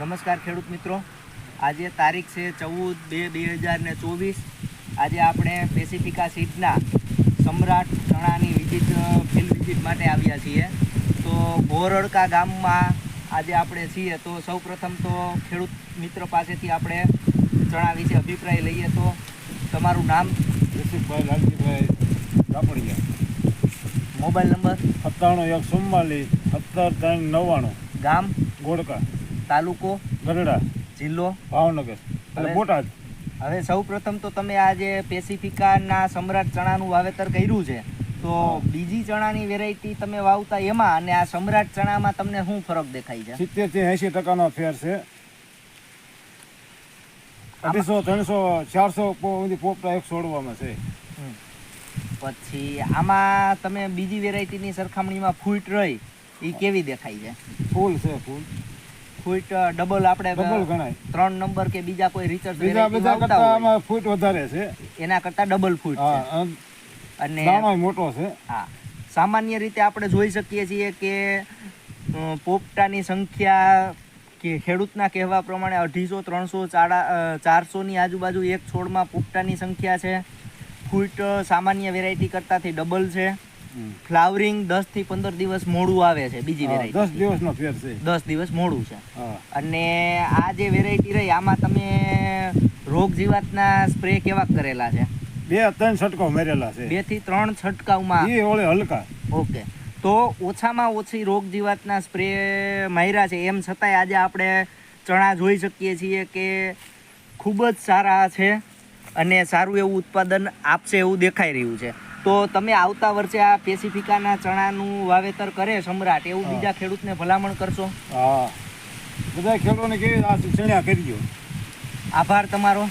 નમસ્કાર ખેડૂત મિત્રો. આજે તારીખ છે ચૌદ બે બે હજાર ને ચોવીસ. આજે આપણે પેસિફિકા સીડના સમ્રાટ ચણાની વિઝિટ ફિલ્ડ વિઝિટ માટે આવ્યા છીએ. તો ભોરડકા ગામમાં આજે આપણે છીએ. તો સૌપ્રથમ તો ખેડૂત મિત્ર પાસેથી આપણે ચણા વિશે અભિપ્રાય લઈએ તો તમારું નામ? Jasubhai Laljibhai Kapadia mobile number? સત્તાણું એક ચુમ્માલીસ સત્તર ત્રણ નવ્વાણું. ગામ? ગોળકા તાલુકો ગઢડા જિલ્લો. ભાવનગર હવે- બોટાદ. હવે સૌ પ્રથમ તો તમે આજે પેસિફિકાના સમ્રાટ ચણાનું વાવેતર કર્યું છે તો બીજી ચણાની વેરાયટી તમે વાવતા એમાં અને આ સમ્રાટ ચણામાં તમને શું ફરક દેખાય છે? સિત્તેરથી એસી ટકાનો ફેર છે. અઢીસો ત્રણસો ચારસો સુધી પોપટા એક છોડવામાં છે. પછી આમાં તમે બીજી વેરાયટીની સરખામણીમાં ફૂટ રહી એ કેવી દેખાય છે? ફૂલ છે ફૂલ. ફૂટ ડબલ આપણે ડબલ ગણાય. ત્રણ નંબર કે બીજા કોઈ રિસર્ચ બીજા બધા કરતા આમાં ફૂટ વધારે છે. એના કરતા ડબલ ફૂટ છે. અને દાણો મોટો છે. હા. સામાન્ય રીતે આપણે જોઈ શકીએ છીએ કે પોપટાની સંખ્યા કે ખેડૂતના કહેવા પ્રમાણે અઢીસો ત્રણસો ચાડા ચારસોની આજુબાજુ એક છોડમાં પોપટાની સંખ્યા છે. ફૂટ સામાન્ય વેરાયટી કરતાંથી ડબલ છે. ફ્લાવરિંગ દસથી પંદર દિવસ મોડું આવે છે બીજી વેરાયટી દસ દિવસનો ફેર છે. દસ દિવસ મોડું છે. અને આ જે વેરાયટી રહી આમાં તમે રોગ જીવાતના સ્પ્રે કેવા કરેલા છે? બે ત્રણ છટકો મેરેલા છે. બેથી ત્રણ છંટકાવમાં? એ ઓળે હલકા. ઓકે. તો ઓછામાં ઓછી રોગ જીવાતના સ્પ્રે માર્યા છે એમ છતાંય આજે આપણે ચણા જોઈ શકીએ છીએ કે ખૂબ જ સારા છે. અને સારું એવું ઉત્પાદન આપશે એવું દેખાઈ રહ્યું છે. તો તમે આવતા વર્ષે આ પેસિફિકાના ચણાનું વાવેતર કરે સમ્રાટ એવું બીજા ખેડૂતને ભલામણ કરશો? હા. બધા ખેડૂતોને કેવી આ ચણ્યા કરજો આભાર તમારો.